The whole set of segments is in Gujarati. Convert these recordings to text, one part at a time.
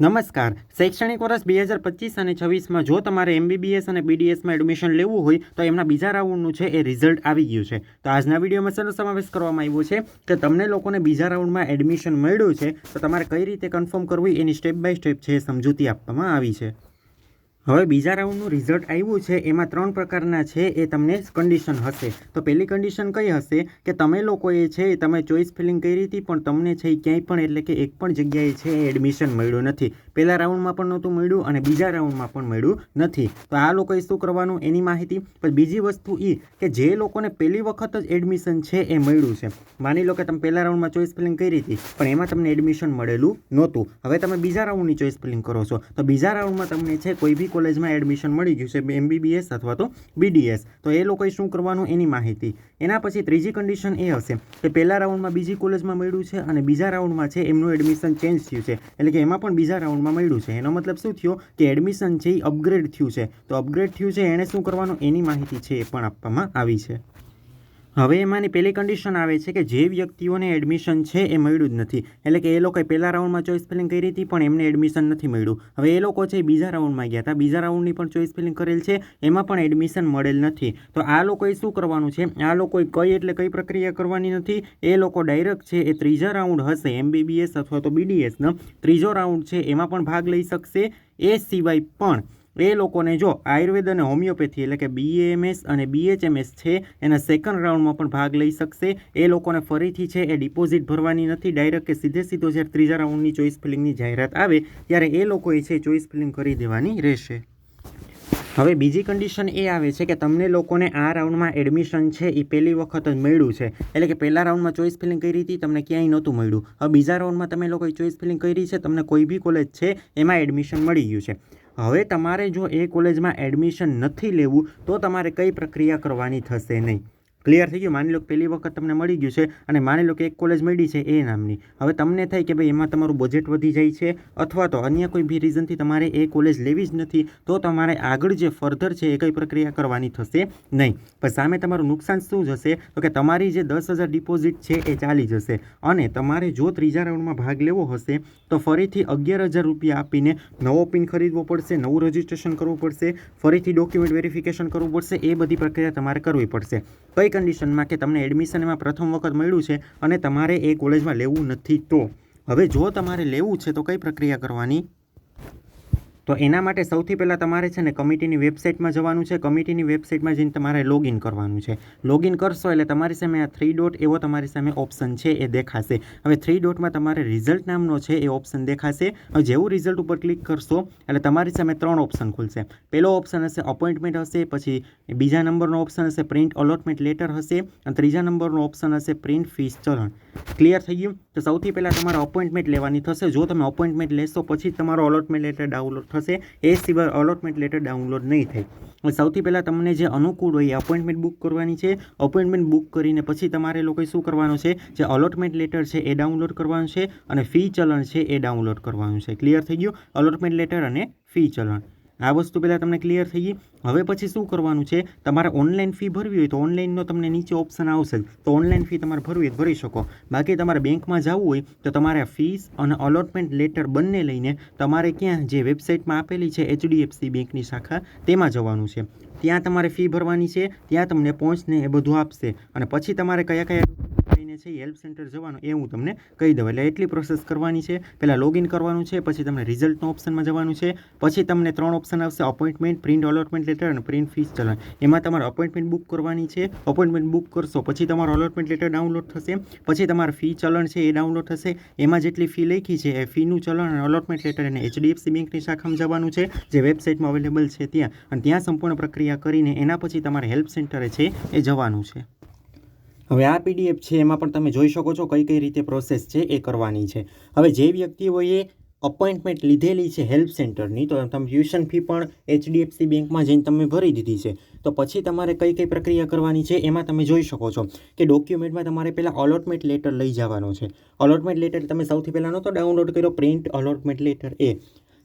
નમસ્કાર. શૈક્ષણિક વર્ષ બે હજાર પચીસ અને છવ્વીસમાં જો તમારે એમબીબીએસ અને બીડીએસમાં એડમિશન લેવું હોય, તો એમના બીજા રાઉન્ડનું છે એ રિઝલ્ટ આવી ગયું છે. તો આજના વિડીયોમાં શેનો સમાવેશ કરવામાં આવ્યો છે કે તમને લોકોને બીજા રાઉન્ડમાં એડમિશન મળ્યું છે, તો તમારે કઈ રીતે કન્ફર્મ કરવું એની સ્ટેપ બાય સ્ટેપ છે સમજૂતી આપવામાં આવી છે. હવે બીજા રાઉન્ડનું રિઝલ્ટ આવ્યું છે, એમાં ત્રણ પ્રકારના છે, એ તમને કન્ડિશન હશે. તો પહેલી કન્ડિશન કઈ હશે? કે તમે લોકોએ છે, તમે ચોઈસ ફિલિંગ કરી હતી, પણ તમને છે એ ક્યાંય પણ, એટલે કે એક પણ જગ્યાએ છે એ એડમિશન મળ્યું નથી. પહેલા રાઉન્ડમાં પણ નહોતું મળ્યું અને બીજા રાઉન્ડમાં પણ મળ્યું નથી. તો આ લોકોએ શું કરવાનું? એની માહિતી. પણ બીજી વસ્તુ એ કે જે લોકોને પહેલી વખત જ એડમિશન છે એ મળ્યું છે. માની લો કે તમે પહેલા રાઉન્ડમાં ચોઈસ ફિલિંગ કરી હતી, પણ એમાં તમને એડમિશન મળેલું નહોતું. હવે તમે બીજા રાઉન્ડની ચોઈસ ફિલિંગ કરો છો. તો બીજા રાઉન્ડમાં તમને છે કોઈ બી કોલેજમાં એડમિશન મળી ગયું છે, એમબીબીએસ અથવા તો બીડીએસ. તો એ લોકોએ શું કરવાનું? એની માહિતી. એના પછી ત્રીજી કન્ડિશન એ હશે કે પહેલા રાઉન્ડમાં બીજી કોલેજમાં મળ્યું છે અને બીજા રાઉન્ડમાં છે એમનું એડમિશન ચેન્જ થયું છે. એટલે કે એમાં પણ બીજા રાઉન્ડમાં મળ્યું છે. એનો મતલબ શું થયો? કે એડમિશન છે એ અપગ્રેડ થયું છે. તો અપગ્રેડ થયું છે એણે શું કરવાનું? એની માહિતી છે એ પણ આપવામાં આવી છે. હવે એમાંની પહેલી કન્ડિશન આવે છે કે જે વ્યક્તિઓને એડમિશન છે એ મળ્યું જ નથી. એટલે કે એ લોકોએ પહેલા રાઉન્ડમાં ચોઈસ ફિલિંગ કરી હતી, પણ એમને એડમિશન નથી મળ્યું. હવે એ લોકો છે બીજા રાઉન્ડમાં ગયા હતા. બીજા રાઉન્ડની પણ ચોઈસ ફિલિંગ કરેલ છે, એમાં પણ એડમિશન મળેલ નથી. તો આ લોકોએ શું કરવાનું છે? આ લોકોએ કઈ એટલે કઈ પ્રક્રિયા કરવાની નથી? એ લોકો ડાયરેક્ટ છે એ ત્રીજા રાઉન્ડ હશે એમબીબીએસ અથવા તો બીડીએસનો ત્રીજો રાઉન્ડ છે એમાં પણ ભાગ લઈ શકશે. એ સિવાય પણ એ લોકોને જો આયુર્વેદ અને હોમિયોપેથી એટલે કે બીએએમએસ અને બીએચએમએસ છે, એના સેકન્ડ રાઉન્ડમાં પણ ભાગ લઈ શકશે. એ લોકોને ફરીથી છે એ ડિપોઝિટ ભરવાની નથી. ડાયરેક્ટ કે સીધે સીધો જ્યારે ત્રીજા રાઉન્ડની ચોઈસ ફિલિંગની જાહેરાત આવે, ત્યારે એ લોકોએ છે ચોઈસ ફિલિંગ કરી દેવાની રહેશે. હવે બીજી કન્ડિશન એ આવે છે કે તમને લોકોને આ રાઉન્ડમાં એડમિશન છે એ પહેલી વખત જ મળ્યું છે. એટલે કે પહેલા રાઉન્ડમાં ચોઈસ ફિલિંગ કરી હતી, તમને ક્યાંય નહોતું મળ્યું. હવે બીજા રાઉન્ડમાં તમે લોકોએ ચોઈસ ફિલિંગ કરી છે, તમને કોઈ બી કોલેજ છે, એમાં એડમિશન મળી ગયું છે. હવે તમારે જો એ કોલેજમાં એડમિશન નથી લેવું, તો તમારે કઈ પ્રક્રિયા કરવાની થશે નહીં. ક્લિયર થઈ ગયું? માની લો કે પહેલી વખત તમને મળી ગયું છે અને માની લો કે એક કોલેજ મળી છે એ નામની. હવે તમને થાય કે ભાઈ એમાં તમારું બજેટ વધી જાય છે અથવા તો અન્ય કોઈ બી રીઝનથી તમારે એ કોલેજ લેવી જ નથી, તો તમારે આગળ જે ફર્ધર છે એ કઈ પ્રક્રિયા કરવાની થશે નહીં. પણ સામે તમારું નુકસાન શું જશે? તો કે તમારી જે દસ હજાર ડિપોઝિટ છે એ ચાલી જશે. અને તમારે જો ત્રીજા રાઉન્ડમાં ભાગ લેવો હશે, તો ફરીથી અગિયાર હજાર રૂપિયા આપીને નવો પિન ખરીદવો પડશે, નવું રજિસ્ટ્રેશન કરવું પડશે, ફરીથી ડોક્યુમેન્ટ વેરિફિકેશન કરવું પડશે, એ બધી પ્રક્રિયા તમારે કરવી પડશે. કઈ કન્ડિશનમાં કે તમને એડમિશન એમાં પ્રથમ વખત મળ્યું છે અને તમારે એ કોલેજમાં લેવું નથી તો. હવે જો તમારે લેવું છે તો કઈ પ્રક્રિયા કરવાની? તો એના માટે સૌથી પહેલાં તમારે છે ને કમિટીની વેબસાઇટમાં જવાનું છે. કમિટીની વેબસાઇટમાં જઈને તમારે લોગિન કરવાનું છે. લોગિન કરશો એટલે તમારી સામે આ થ્રી ડોટ એવો તમારી સામે ઓપ્શન છે એ દેખાશે. હવે થ્રી ડોટમાં તમારે રિઝલ્ટ નામનો છે એ ઓપ્શન દેખાશે. હવે જેવું રિઝલ્ટ ઉપર ક્લિક કરશો એટલે તમારી સામે ત્રણ ઓપ્શન ખુલશે. પહેલો ઓપ્શન હશે અપોઇન્ટમેન્ટ હશે, પછી બીજા નંબરનો ઓપ્શન હશે પ્રિન્ટ અલોટમેન્ટ લેટર હશે, અને ત્રીજા નંબરનો ઓપ્શન હશે પ્રિન્ટ ફીસ ચલણ. ક્લિયર થઈ ગયું? તો સૌથી પહેલાં તમારે અપોઇન્ટમેન્ટ લેવાની થશે. જો તમે અપોઇન્ટમેન્ટ લેશો, પછી તમારો અલોટમેન્ટ લેટર ડાઉનલોડ થશે, એ સિવાય અલોટમેન્ટ લેટર ડાઉનલોડ નહીં થાય. સૌથી પહેલાં તમને જે અનુકૂળ હોય એ અપોઇન્ટમેન્ટ બુક કરવાની છે. અપોઇન્ટમેન્ટ બુક કરીને પછી તમારે લોકોએ શું કરવાનું છે? જે અલોટમેન્ટ લેટર છે એ ડાઉનલોડ કરવાનું છે અને ફી ચલણ છે એ ડાઉનલોડ કરવાનું છે. ક્લિયર થઈ ગયું? અલોટમેન્ટ લેટર અને ફી ચલણ. આ વસ્તુ પહેલાં તમને ક્લિયર થઈ ગઈ. હવે પછી શું કરવાનું છે? તમારે ઓનલાઈન ફી ભરવી હોય તો ઓનલાઈનનો તમને નીચે ઓપ્શન આવશે તો ઓનલાઈન ફી તમારે ભરવી ભરી શકો. બાકી તમારે બેંકમાં જવું હોય તો તમારે ફીસ અને અલોટમેન્ટ લેટર બંને લઈને તમારે ક્યાં જે વેબસાઇટમાં આપેલી છે એચડીએફસી બેંકની શાખા તેમાં જવાનું છે. ત્યાં તમારે ફી ભરવાની છે, ત્યાં તમને પહોંચને એ બધું આપશે. અને પછી તમારે કયા કયા છે હેલ્પ સેન્ટર જવાનું, એ હું તમને કહી દઉં. એટલે એટલી પ્રોસેસ કરવાની છે. પહેલાં લોગિન કરવાનું છે, પછી તમને રિઝલ્ટનો ઓપ્શનમાં જવાનું છે, પછી તમને ત્રણ ઓપ્શન આવશે અપોઇન્ટમેન્ટ પ્રિન્ટ અલોટમેન્ટ લેટર અને પ્રિન્ટ ફીસ ચલણ એમાં તમારે અપોઇન્ટમેન્ટ બુક કરવાની છે. અપોઇન્ટમેન્ટ બુક કરશો, પછી તમારો અલોટમેન્ટ લેટર ડાઉનલોડ થશે, પછી તમારે ફી ચલણ છે, એ ડાઉનલોડ થશે. એમાં જેટલી ફી લખી છે, એ ફીનું ચલણ અને અલોટમેન્ટ લેટર અને એચડીએફસી બેંકની શાખામાં જવાનું છે, જે વેબસાઇટમાં અવેલેબલ છે ત્યાં. અને ત્યાં સંપૂર્ણ પ્રક્રિયા કરીને એના પછી તમારે હેલ્પ સેન્ટરે છે, એ જવાનું છે. હવે આ પીડીએફ છે, એમાં પણ તમે જોઈ શકો છો કઈ કઈ રીતે પ્રોસેસ છે એ કરવાની છે. હવે જે વ્યક્તિઓએ અપોઇન્ટમેન્ટ લીધેલી છે હેલ્પ સેન્ટરની, તો તમે ટ્યુશન ફી પણ એચડીએફસી બેંકમાં જઈને તમે ભરી દીધી છે. તો પછી તમારે કઈ કઈ પ્રક્રિયા કરવાની છે, એમાં તમે જોઈ શકો છો કે ડોક્યુમેન્ટમાં તમારે પહેલાં અલોટમેન્ટ લેટર લઈ જવાનો છે. અલોટમેન્ટ લેટર તમે સૌથી પહેલાં નહોતો ડાઉનલોડ કર્યો પ્રિન્ટ અલોટમેન્ટ લેટર એ.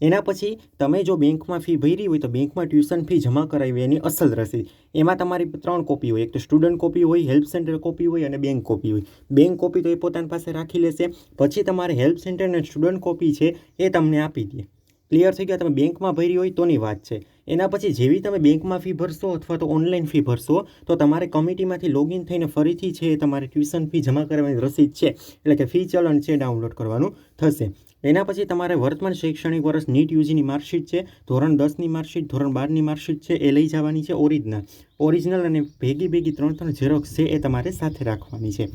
એના પછી તમે જો બેંકમાં ફી ભરી હોય તો બેંકમાં ટ્યુશન ફી જમા કરાવી એની અસલ રસીદ એમાં તમારી ત્રણ કોપી હોય. એક તો સ્ટુડન્ટ કોપી હોય હેલ્પ સેન્ટર કોપી હોય અને બેંક કોપી હોય. બેંક કોપી તો એ પોતાની પાસે રાખી લેશે. પછી તમારે હેલ્પ સેન્ટર અને સ્ટુડન્ટ કોપી છે એ તમને આપી દે. ક્લિયર થઈ ગયા? તમે બેંકમાં ભરી હોય તોની વાત છે. એના પછી જેવી તમે બેંકમાં ફી ભરશો અથવા તો ઓનલાઈન ફી ભરશો, તો તમારે કમિટીમાંથી લોગિન થઈને ફરીથી છે તમારે ટ્યુશન ફી જમા કરવાની રસીદ છે. એટલે કે ફી ચલણ છે ડાઉનલોડ કરવાનું થશે. એના પછી તમારે વર્તમાન શૈક્ષણિક વર્ષ નીટ યુજીની માર્કશીટ છે, ધોરણ દસની માર્કશીટ, ધોરણ બારની માર્કશીટ છે, એ લઈ જવાની છે ઓરિજિનલ ઓરિજિનલ અને ભેગી ભેગી ત્રણ ત્રણ ઝેરોક્સ છે એ તમારે સાથે રાખવાની છે.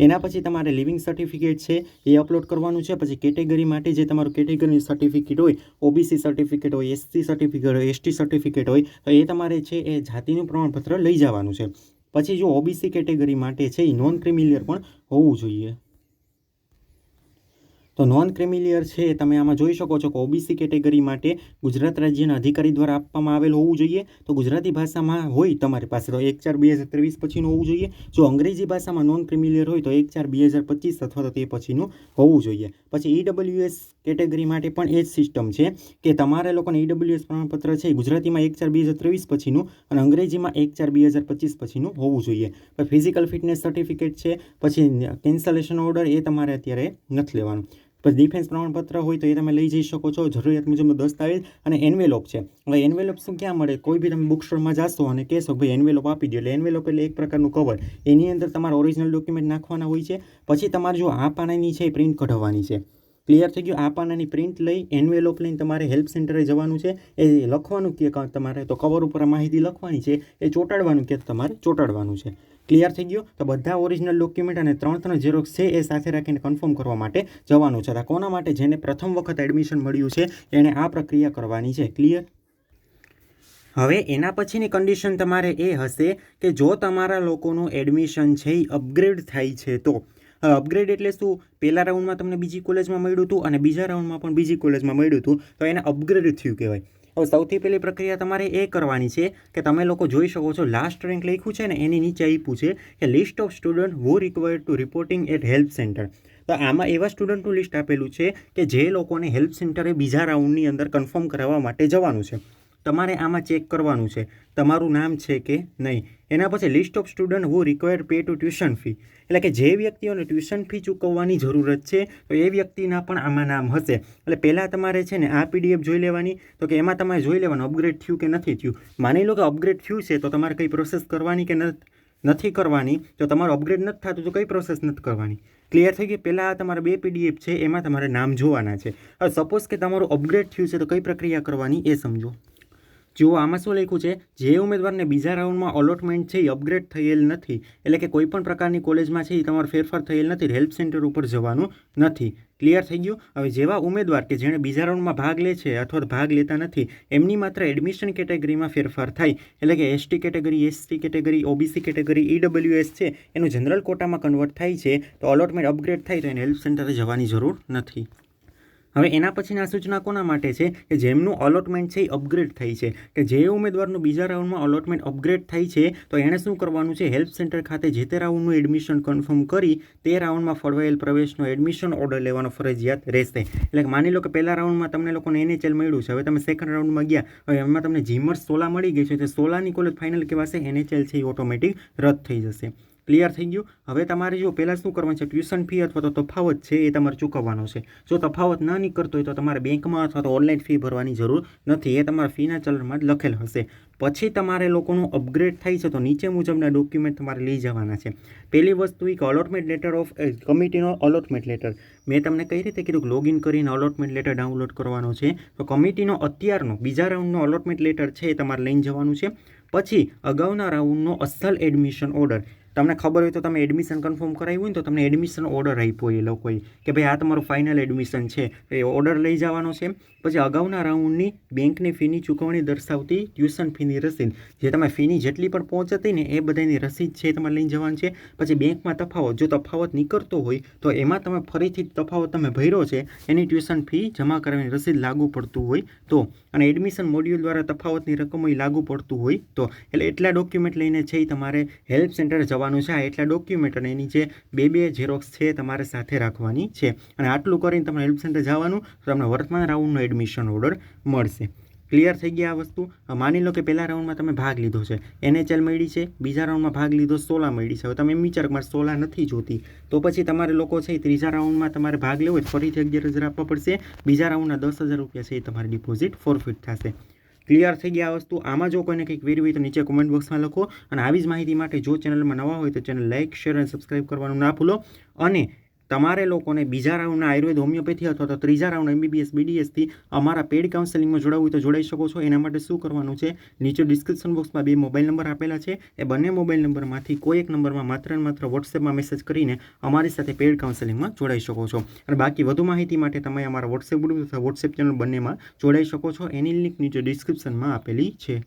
એના પછી તમારે લિવિંગ સર્ટિફિકેટ છે એ અપલોડ કરવાનું છે. પછી કેટેગરી માટે જે તમારું કેટેગરીનું સર્ટિફિકેટ હોય, ઓબીસી સર્ટિફિકેટ હોય, એસસી સર્ટિફિકેટ હોય, એસટી સર્ટિફિકેટ હોય, તો એ તમારે છે એ જાતિનું પ્રમાણપત્ર લઈ જવાનું છે. પછી જો ઓબીસી કેટેગરી માટે છે એ નોન ક્રિમિલિયર પણ હોવું જોઈએ. તો નોન ક્રિમિલિયર છે તમે આમાં જોઈ શકો છો કે ઓબીસી કેટેગરી માટે ગુજરાત રાજ્યના અધિકારી દ્વારા આપવામાં આવેલ હોવું જોઈએ. તો ગુજરાતી ભાષામાં હોય તમારી પાસે તો એક ચાર બે હજાર ત્રેવીસ પછીનું હોવું જોઈએ. જો અંગ્રેજી ભાષામાં નોન ક્રિમિલિયર હોય તો એક ચાર બે હજાર પચીસ અથવા તો તે પછીનું હોવું જોઈએ. પછી ઈડબ્લ્યુએસ કેટેગરી માટે પણ એ જ સિસ્ટમ છે કે તમારે લોકોને ઈડબ્લ્યુએસ પ્રમાણપત્ર છે ગુજરાતીમાં એક ચાર બે હજાર ત્રેવીસ પછીનું અને અંગ્રેજીમાં એક ચાર બે હજાર પચીસ પછીનું હોવું જોઈએ. ફિઝિકલ ફિટનેસ સર્ટિફિકેટ છે. પછી કેન્સલેશન ઓર્ડર એ તમારે અત્યારે નથી લેવાનું. પછી ડિફેન્સ પ્રમાણપત્ર હોય તો એ તમે લઈ જઈ શકો છો. જરૂરિયાત મુજબનો દસ્તાવેજ અને એન્વેલોપ છે. હવે એન્વેલોપ શું ક્યાં મળે? કોઈ બી તમે બુક સ્ટોરમાં જાશો અને કહેશો ભાઈ એન્વેલોપ આપી દો એટલે એન્વેલોપ એટલે એક પ્રકારનું કવર એની અંદર તમારા ઓરિજિનલ ડોક્યુમેન્ટ નાખવાના હોય છે. પછી તમારે જો આ પાનાની છે એ પ્રિન્ટ કઢાવવાની છે. ક્લિયર થઈ ગયું? આ પાનાની પ્રિન્ટ લઈ એન્વેલોપ લઈને તમારે હેલ્પ સેન્ટરે જવાનું છે. એ લખવાનું કે તમારે તો કવર ઉપર માહિતી લખવાની છે. એ ચોંટાડવાનું કે તમારે ચોંટાડવાનું છે. ક્લિયર થઈ ગયું? તો બધા ઓરિજિનલ ડોક્યુમેન્ટ અને ત્રણ ત્રણ ઝેરોક્સ છે એ સાથે રાખીને કન્ફર્મ કરવા માટે જવાનું છે. તો કોના માટે? જેને પ્રથમ વખત એડમિશન મળ્યું છે એણે આ પ્રક્રિયા કરવાની છે. ક્લિયર હવે એના પછીની કન્ડિશન તમારે એ હશે કે જો તમારા લોકોનું એડમિશન છે એ અપગ્રેડ થાય છે તો અપગ્રેડ એટલે શું? પહેલા રાઉન્ડમાં તમને બીજી કોલેજમાં મળ્યું હતું અને બીજા રાઉન્ડમાં પણ બીજી કોલેજમાં મળ્યું હતું. તો એને અપગ્રેડ થયું કહેવાય. હવે સૌથી પહેલી પ્રક્રિયા તમારે એ કરવાની છે કે તમે લોકો જોઈ શકો છો લાસ્ટ રેન્ક લખ્યું છે ને એની નીચે આપ્યું છે કે list of student who required to reporting at help centre તો આમાં એવા સ્ટુડન્ટનું લિસ્ટ આપેલું છે કે જે લોકોને હેલ્પ સેન્ટરે બીજા રાઉન્ડની અંદર કન્ફર્મ કરાવવા માટે જવાનું છે. તમારે આમાં ચેક કરવાનું છે. તમારું નામ છે કે નહીં. એના પછી list of student who require pay to tuition fee એટલે કે જે વ્યક્તિઓને ટ્યુશન ફી ચૂકવવાની જરૂરત છે, તો એ વ્યક્તિના પણ આમાં નામ હશે. એટલે પહેલાં તમારે છે ને આ પીડીએફ જોઈ લેવાની. તો કે એમાં તમારે જોઈ લેવાનું અપગ્રેડ થયું કે નથી થયું. માની લો કે અપગ્રેડ થયું છે, તો તમારે કંઈ પ્રોસેસ કરવાની કે નથી કરવાની? તો તમારું અપગ્રેડ નથી થતું, તો કઈ પ્રોસેસ નથી કરવાની? ક્લિયર થઈ ગઈ? પહેલાં તમારા બે પીડીએફ છે, એમાં તમારે નામ જોવાના છે. હવે સપોઝ કે તમારું અપગ્રેડ થયું છે, તો કઈ પ્રક્રિયા કરવાની એ સમજો. જુઓ આમાં શું લખ્યું છે, જે ઉમેદવારને બીજા રાઉન્ડમાં અલોટમેન્ટ છે એ અપગ્રેડ થયેલ નથી, એટલે કે કોઈ પણ પ્રકારની કોલેજમાં છે એ તમારો ફેરફાર થયેલ નથી હેલ્પ સેન્ટર ઉપર જવાનું નથી. ક્લિયર થઈ ગયું? હવે જેવા ઉમેદવાર કે જેણે બીજા રાઉન્ડમાં ભાગ લે છે અથવા ભાગ લેતા નથી, એમની માત્ર એડમિશન કેટેગરીમાં ફેરફાર થાય. એટલે કે ST category ST category OBC category EWS છે, એનું જનરલ કોટામાં કન્વર્ટ થાય છે, તો અલોટમેન્ટ અપગ્રેડ થાય તો એને હેલ્પ સેન્ટરે જવાની જરૂર નથી. હવે એના પછીના સૂચના કોના માટે છે? કે જેમનું અલોટમેન્ટ છે એ અપગ્રેડ થઈ છે. કે જે ઉમેદવારનું બીજા રાઉન્ડમાં અલોટમેન્ટ અપગ્રેડ થઈ છે, તો એણે શું કરવાનું છે? હેલ્પ સેન્ટર ખાતે જે તે રાઉન્ડનું એડમિશન કન્ફર્મ કરી, તે રાઉન્ડમાં ફળવાયેલ પ્રવેશનો એડમિશન ઓર્ડર લેવાનો ફરજિયાત રહેશે. એટલે માની લો કે પહેલા રાઉન્ડમાં તમને લોકોને એનએચએલ મળ્યું છે, હવે તમે સેકન્ડ રાઉન્ડમાં ગયા, હવે એમાં તમને જીમર્સ સોલા મળી ગઈ છે, તો સોલાની કોલેજ ફાઇનલ કહેવાશે એનએચએલ છે એ ઓટોમેટિક રદ થઈ જશે. ક્લિયર થઈ ગયું. હવે તમારે જો પહેલાં શું કરવાનું છે? ટ્યુશન ફી અથવા તો તફાવત છે એ તમારે ચૂકવવાનો છે. જો તફાવત ન નીકળતો હોય તો તમારે બેંકમાં અથવા તો ઓનલાઈન ફી ભરવાની જરૂર નથી. એ તમારા ફીના ચલણમાં જ લખેલ હશે. પછી તમારે લોકોનું અપગ્રેડ થાય છે તો નીચે મુજબના ડોક્યુમેન્ટ તમારે લઈ જવાના છે. પહેલી વસ્તુ એક અલોટમેન્ટ લેટર ઓફ કમિટીનો અલોટમેન્ટ લેટર મેં તમને કઈ રીતે કીધું લોગિન કરીને અલોટમેન્ટ લેટર ડાઉનલોડ કરવાનો છે? તો કમિટીનો અત્યારનો, બીજા રાઉન્ડનો અલોટમેન્ટ લેટર છે એ તમારે લઈને જવાનું છે. પછી અગાઉના રાઉન્ડનો અસલ એડમિશન ઓર્ડર તમને ખબર હોય તો તમે એડમિશન કન્ફર્મ કરાવ્યું હોય ને તો તમને એડમિશન ઓર્ડર આપ્યો એ લોકોએ કે ભાઈ આ તમારું ફાઇનલ એડમિશન છે. એ ઓર્ડર લઈ જવાનો છે. પછી અગાઉના રાઉન્ડની બેંકની ફીની ચૂકવણી દર્શાવતી ટ્યુશન ફીની રસીદ. જે તમે ફીની જેટલી પણ પહોંચ હતી ને એ બધાની રસીદ છે તમારે લઈને જવાનું છે. પછી બેંકમાં તફાવત, જો તફાવત નીકળતો હોય તો એમાં તમે ફરીથી તફાવત તમે ભર્યો છે, એની ટ્યુશન ફી જમા કરવાની રસીદ લાગુ પડતું હોય તો. અને એડમિશન મોડ્યુલ દ્વારા તફાવતની રકમ લાગુ પડતું હોય તો. એટલે એટલા ડોક્યુમેન્ટ લઈને છે તમારે હેલ્પ સેન્ટર જવા આવવાનું છે. એટલા ડોક્યુમેન્ટ અને એની જે બે બે ઝેરોક્સ છે તમારે સાથે રાખવાની છે. અને આટલું કરીને તમારે હેલ્પ સેન્ટર જવાનું, તો તમને વર્તમાન રાઉન્ડનો એડમિશન ઓર્ડર મળશે. ક્લિયર થઈ ગયા આ વસ્તુ? માની લો કે પહેલા રાઉન્ડમાં તમે ભાગ લીધો છે. એનએચએલ મળી છે. બીજા રાઉન્ડમાં ભાગ લીધો સોલા મળી છે. હવે તમે એમ વિચાર મારે સોલા નથી જોતી. તો પછી તમારે લોકો છે એ ત્રીજા રાઉન્ડમાં તમારે ભાગ લેવો હોય ફરીથી અગિયાર હજાર આપવા પડશે. બીજા રાઉન્ડના દસ હજાર રૂપિયા છે એ તમારી ડિપોઝિટ ફોરફિટ થશે. ક્લિયર થઈ ગયા વસ્તુ. આમાં જો કોઈને કંઈક વેરી હોય તો નીચે કોમેન્ટ બોક્સમાં લખો અને આવી જ માહિતી માટે જો ચેનલમાં નવા હોય તો ચેનલ લાઇક શેર અને સબસ્ક્રાઇબ કરવાનું ના ભૂલો. અને તમારે લોકોને બીજા રાઉન્ડના આયુર્વેદ, હોમિયોપેથી અથવા તો ત્રીજા રાઉન્ડ એમબીબીએસ બીડીએસથી અમારા પેડ કાઉન્સેલિંગમાં જોડાવું હોય તો જોડાઈ શકો છો. એના માટે શું કરવાનું છે? નીચે ડિસ્ક્રિપ્શન બોક્સમાં બે મોબાઈલ નંબર આપેલા છે. એ બંને મોબાઈલ નંબરમાંથી કોઈ એક નંબરમાં માત્ર ને માત્ર વોટ્સએપમાં મેસેજ કરીને અમારી સાથે પેડ કાઉન્સેલિંગમાં જોડાઈ શકો છો. અને બાકી વધુ માહિતી માટે તમે અમારા વોટ્સએપ ગ્રુપ અથવા વોટ્સએપ ચેનલ બંનેમાં જોડાઈ શકો છો. એની લિંક નીચે ડિસ્ક્રિપ્શનમાં આપેલી છે.